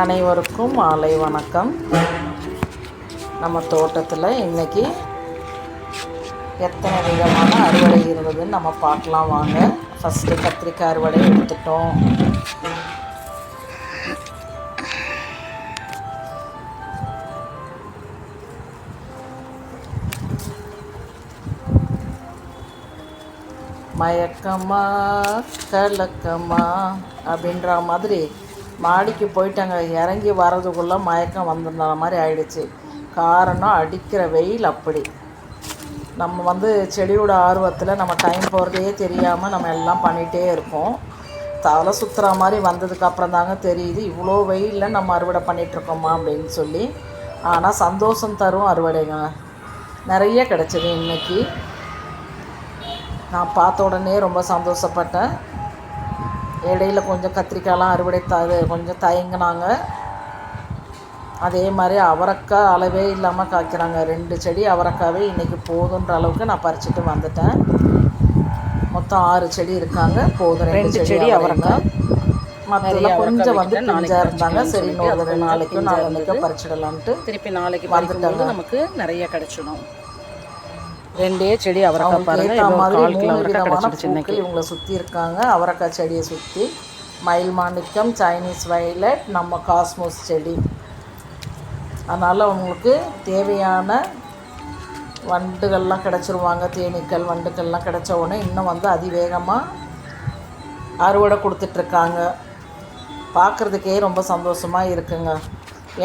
அனைவருக்கும் மாலை வணக்கம். நம்ம தோட்டத்தில் இன்னைக்கு எத்தனை விதமான அறுவடை இருந்ததுன்னு நம்ம பார்க்கலாம் வாங்க. ஃபஸ்ட்டு கத்திரிக்காய் அறுவடை எடுத்துட்டோம். மயக்கமா கலக்கமா அப்படின்ற மாதிரி மாடிக்கு போயிட்டாங்க. இறங்கி வர்றதுக்குள்ளே மயக்கம் வந்திருந்த மாதிரி ஆயிடுச்சு. காரணம் அடிக்கிற வெயில் அப்படி. நம்ம வந்து செடியோட ஆர்வத்தில் நம்ம டைம் போகிறதே தெரியாமல் நம்ம எல்லாம் பண்ணிகிட்டே இருப்போம் தலை சுற்றுற மாதிரி வந்ததுக்கப்புறம் தாங்க தெரியுது இவ்வளோ வெயிலில் நம்ம அறுவடை பண்ணிகிட்ருக்கோமா அப்படின்னு சொல்லி. ஆனால் சந்தோஷம் தரும் அறுவடைங்க. நிறைய கிடச்சிது இன்னைக்கு. நான் பார்த்த உடனே ரொம்ப சந்தோஷப்பட்டேன். இடையில கொஞ்சம் கத்திரிக்காயெலாம் அறுவடை த இது கொஞ்சம் தயங்கினாங்க. அதே மாதிரி அவரைக்காய் அளவே இல்லாமல் காய்க்கிறாங்க. ரெண்டு செடி அவரைக்காவே இன்றைக்கி போதுன்ற அளவுக்கு நான் பறிச்சுட்டு வந்துட்டேன். மொத்தம் ஆறு செடி இருக்காங்க. போதும் ரெண்டு செடி அவரைக்காய். மற்றெல்லாம் கொஞ்சம் வந்து பிஞ்சாக இருந்தாங்க. சரி இன்னொரு நாளைக்கும் நாளைக்கு பறிச்சிடலான்ட்டு திருப்பி நாளைக்கு பறிக்கும்போது நமக்கு நிறைய கிடைச்சிடும். ரெண்டே செடி அவரைக்காய் பாருங்க. ஏற்ற இவ்வளோ மாதிரி மூணு விதமான பூக்கள் இவங்களை சுற்றி இருக்காங்க. அவரைக்காய் செடியை சுற்றி மயில் மாணிக்கம் சைனீஸ் வயலட் நம்ம காஸ்மோஸ் செடி. அதனால் அவங்களுக்கு தேவையான வண்டுகள்லாம் கிடச்சிருவாங்க. தேனீக்கள் வண்டுகள்லாம் கிடச்ச உடனே இன்னும் வந்து அதிவேகமாக அறுவடை கொடுத்துட்ருக்காங்க. பார்க்குறதுக்கே ரொம்ப சந்தோஷமாக இருக்குங்க.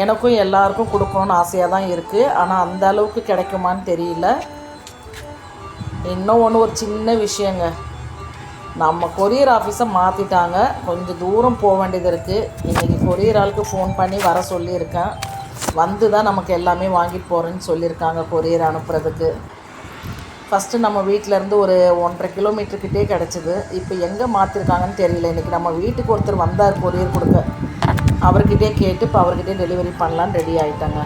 எனக்கும் எல்லாருக்கும் கொடுக்கணுன்னு ஆசையாக தான் இருக்குது ஆனால் அந்த அளவுக்கு கிடைக்குமான்னு தெரியல. இன்னும் ஒன்று ஒரு சின்ன விஷயங்க. நம்ம கொரியர் ஆஃபீஸை மாற்றிட்டாங்க கொஞ்சம் தூரம் போக வேண்டியது இருக்குது இன்றைக்கி கொரியர் ஆளுக்கு ஃபோன் பண்ணி வர சொல்லியிருக்கேன். வந்து தான் நமக்கு எல்லாமே வாங்கிட்டு போகிறேன்னு சொல்லியிருக்காங்க கொரியர் அனுப்புறதுக்கு. ஃபஸ்ட்டு நம்ம வீட்டிலேருந்து ஒரு ஒன்றரை கிலோமீட்டர்கிட்டே கிடச்சிது. இப்போ எங்கே மாற்றிருக்காங்கன்னு தெரியல. இன்றைக்கி நம்ம வீட்டுக்கு ஒருத்தர் வந்தார் கொரியர் கொடுக்க. அவர்கிட்டே கேட்டு இப்போ அவர்கிட்டே டெலிவரி பண்ணலான்னு ரெடி ஆகிட்டாங்க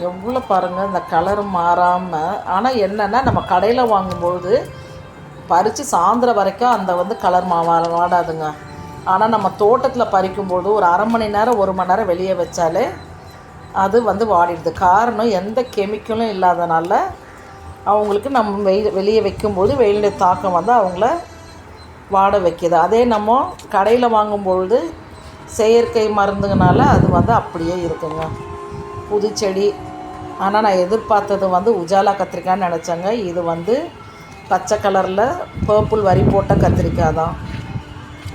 எவ்வளோ பாருங்கள் இந்த கலர் மாறாமல் ஆனால் என்னென்னா நம்ம கடையில் வாங்கும்போது பறித்து சாயந்தரம் வரைக்கும் அந்த வந்து கலர் மா வா- வாடாதுங்க. ஆனால் நம்ம தோட்டத்தில் பறிக்கும்போது ஒரு அரை மணி நேரம் ஒரு மணி நேரம் வெளியே வச்சாலே அது வந்து வாடிடுது. காரணம் எந்த கெமிக்கலும் இல்லாதனால அவங்களுக்கு நம்ம வெயில் வெளியே வைக்கும்போது வெயிலுடைய தாக்கம் வந்து அவங்கள வாட வைக்கிது. அதே நம்ம கடையில் வாங்கும்பொழுது செயற்கை மருந்துங்கனால அது வந்து அப்படியே இருக்குங்க. புதுச்செடி ஆனால் நான் எதிர்பார்த்தது வந்து உஜாலா கத்திரிக்காய்னு நினச்சேங்க. இது வந்து பச்சை கலரில் பர்பிள் வரி போட்ட கத்திரிக்காய் தான்.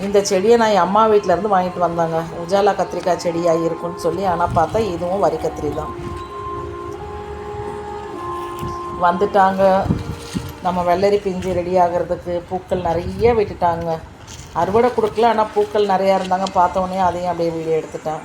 இந்த செடியை நான் என் அம்மா வீட்டிலேருந்து வாங்கிட்டு வந்தாங்க. உஜாலா கத்திரிக்காய் செடியாக இருக்குன்னு சொல்லி ஆனால் பார்த்தா இதுவும் வரி கத்திரி தான். வந்துட்டாங்க. நம்ம வெள்ளரி பிஞ்சு ரெடி ஆகிறதுக்கு பூக்கள் நிறைய விட்டுட்டாங்க. அறுவடை கொடுக்கல ஆனால் பூக்கள் நிறையா இருந்தாங்க. பார்த்த உடனே அதையும் அப்படியே வீடியோ எடுத்துட்டேன்.